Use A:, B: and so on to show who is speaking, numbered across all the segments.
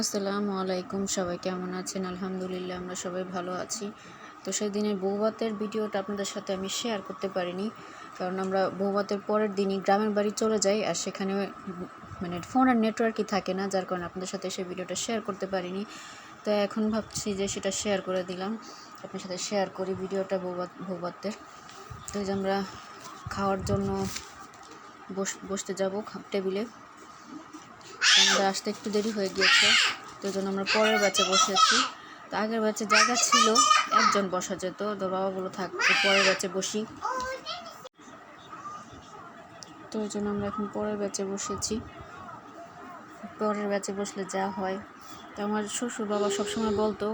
A: আসসালামু আলাইকুম, সবাই কেমন আছেন? আলহামদুলিল্লাহ, আমরা সবাই ভালো আছি। তো সেই দিনের বৌভাতের ভিডিওটা আপনাদের সাথে আমি শেয়ার করতে পারিনি, কারণ আমরা বৌভাতের পরের দিনই গ্রামের বাড়ি চলে যাই, আর সেখানে মানে ফোন আর নেটওয়ার্কই থাকে না, যার কারণে আপনাদের সাথে সেই ভিডিওটা শেয়ার করতে পারিনি। তো এখন ভাবছি যে সেটা শেয়ার করে দিলাম। আপনার সাথে শেয়ার করি ভিডিওটা বৌভাত বৌভাতের তো আমরা খাওয়ার জন্য বস, বসতে যাব টেবিলে আমাদের আসতে একটু দেরি হয়ে গিয়েছে, তো জন্য আমরা পরের ব্যাচে বসেছি। তো আগের ব্যাচে জায়গা ছিল, একজন বসা যেত, তো বাবা বলো থাক পরের ব্যাচে বসি। তো ওই জন্য আমরা এখন পরের ব্যাচে বসেছি। পরের ব্যাচে বসলে যা হয়। তো আমার শ্বশুর বাবা সবসময় বলতো,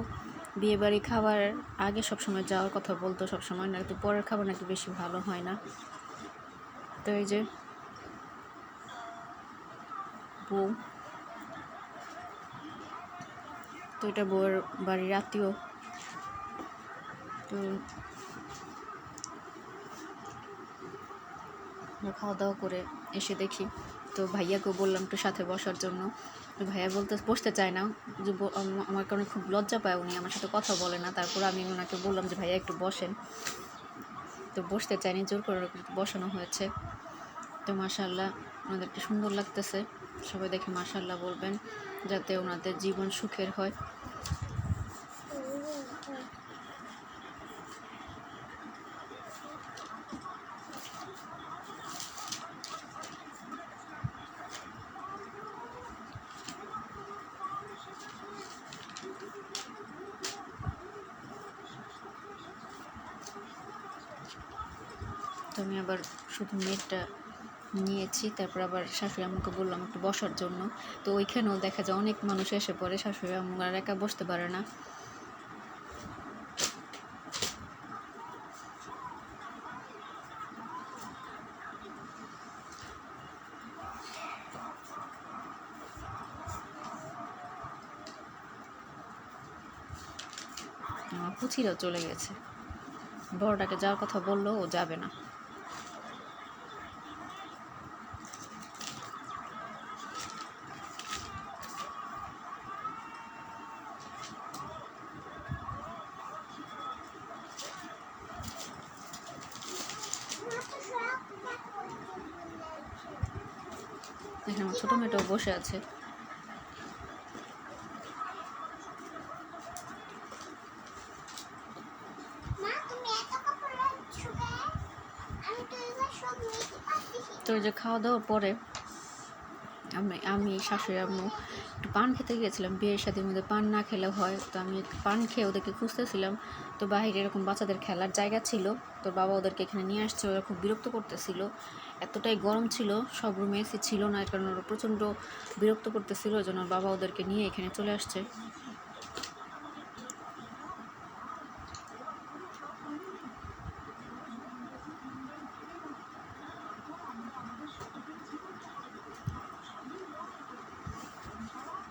A: বিয়ে বাড়ি খাবার আগে সবসময় যাওয়ার কথা বলতো সবসময় না একটু পরের খাবার নাকি বেশি ভালো হয় না। তো এই যে বউ। তো এটা বউয়ের বাড়ির আত্মীয়। তো খাওয়া দাওয়া করে এসে দেখি। তো ভাইয়াকেও বললাম একটু সাথে বসার জন্য। তো ভাইয়া বলতে, বসতে চায় না। যে আমার কারণে খুব লজ্জা পায় উনি আমার সাথে কথা বলে না। তারপর আমি ওনাকে বললাম যে, ভাইয়া, একটু বসেন। তো বসতে চায়নি জোর করে বসানো হয়েছে। তো মাশাল্লাহ ওনাদেরকে সুন্দর লাগতেছে। সবাই দেখে মাশাল্লাহ বলবেন যাতে ওনাদের জীবন সুখের হয়। তো আমি আবার শুধু নেটটা নিয়েছি, তারপর আবার শাশুড়ি আম্মুকে বললাম একটু বসার জন্য। তো ওইখানেও দেখা যায় অনেক মানুষ এসে পড়ে, শাশুড়ি আম্মু আর একা বসতে পারে না। পুচিরাও চলে গেছে। বড়টাকে যাওয়ার কথা বলল, ও যাবে না। এখানে আমার ছোটো মেয়েটাও বসে আছে।
B: তো
A: যে খাওয়া দাওয়ার পরে আমি আমি শাশুড়ি আম্মু একটু পান খেতে গিয়েছিলাম, বিয়ের সাথে মধ্যে পান না খেলেও হয়, তো আমি পান খেয়ে ওদেরকে খুঁজতেছিলাম। তো বাইরে এরকম বাচ্চাদের খেলার জায়গা ছিল, তো বাবা ওদেরকে এখানে নিয়ে আসছে, ওরা খুব বিরক্ত করতেছিল। এতটাই গরম ছিল, সব রুমে এসি ছিল না, এর কারণে ওরা প্রচণ্ড বিরক্ত করতেছিল, ওই জন্য বাবা ওদেরকে নিয়ে এখানে চলে আসছে।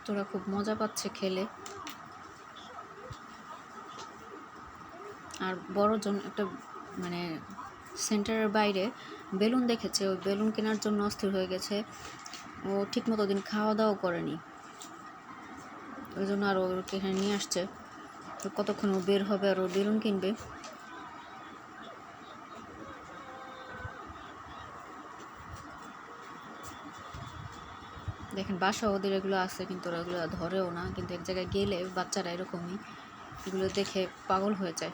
A: তোরা খুব মজা পাচ্ছে খেলে। আর বড়জন একটা মানে সেন্টারের বাইরে বেলুন দেখেছে, ওই বেলুন কেনার জন্য অস্থির হয়ে গেছে। ও ঠিক মতো দিন খাওয়া দাওয়া করেনি। ওই জন্য আর ওকে এখানে নিয়ে আসছে। তো কতক্ষণ ও বের হবে আর ও বেলুন কিনবে? দেখেন বাসা ওদের এগুলো আছে, কিন্তু ওরা এগুলো ধরেও না। কিন্তু এক জায়গায় গেলে বাচ্চারা এরকমই, এগুলো দেখে পাগল হয়ে যায়।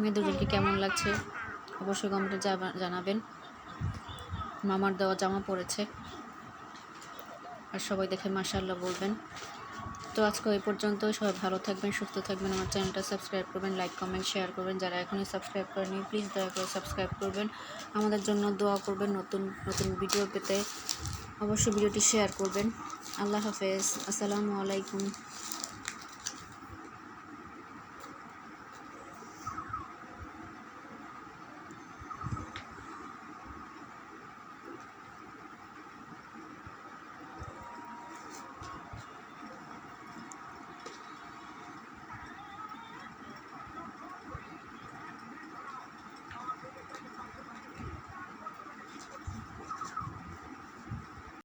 A: মেয়ে কেমন লাগছে? অবশ্যই কমেন্টে জানাবেন। মামার দেওয়া জামা পরেছে আর সবাই দেখে মাশাল্লাহ বলবেন। তো আজকে এই পর্যন্ত সবাই ভালো থাকবেন, সুস্থ থাকবেন। আমার চ্যানেলটা সাবস্ক্রাইব করবেন, লাইক, কমেন্ট, শেয়ার করবেন। যারা এখনই সাবস্ক্রাইব করেনি প্লিজ দয়া করে সাবস্ক্রাইব করবেন। আমাদের জন্য দোয়া করবেন নতুন নতুন ভিডিও পেতে। অবশ্যই ভিডিওটি শেয়ার করবেন। আল্লাহ হাফেজ। আসসালামু আলাইকুম।